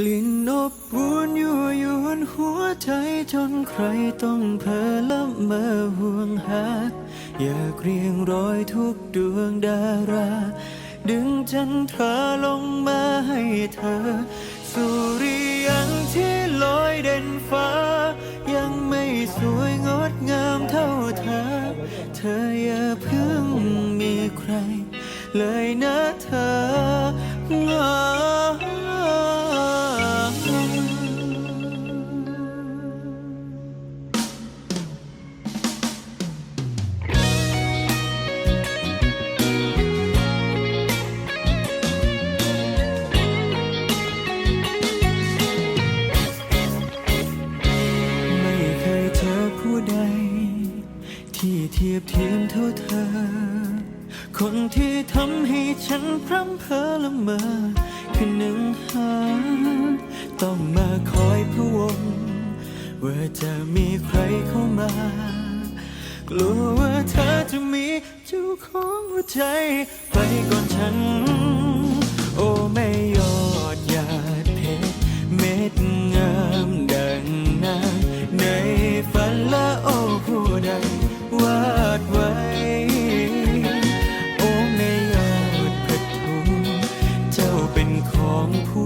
กลิ่นอบอุ่นยั่วยวนหัวใจจนใครต้องเพ้อละเมอห่วงหา อยากเรียงรอยทุกดวงดารา ดึงจันทราลงมาให้เธอ สุริยังที่ลอยเด่นฟ้า ยังไม่สวยงดงามเท่าเธอ เธออย่าเพิ่งมีใคร เลยนะเธอ ที่เทียบเทียมเท่าเธอ คนที่ทำให้ฉันพร่ำเพ้อละเมอคือหนึ่งหาต้องมาคอยพะวงว่าจะมีใครเข้ามา กลัวว่าเธอจะมีเจ้าของหัวใจ ไปก่อนฉัน โอ้ไม่ยอดหยาดเพชรเม็ดงาม ของผู้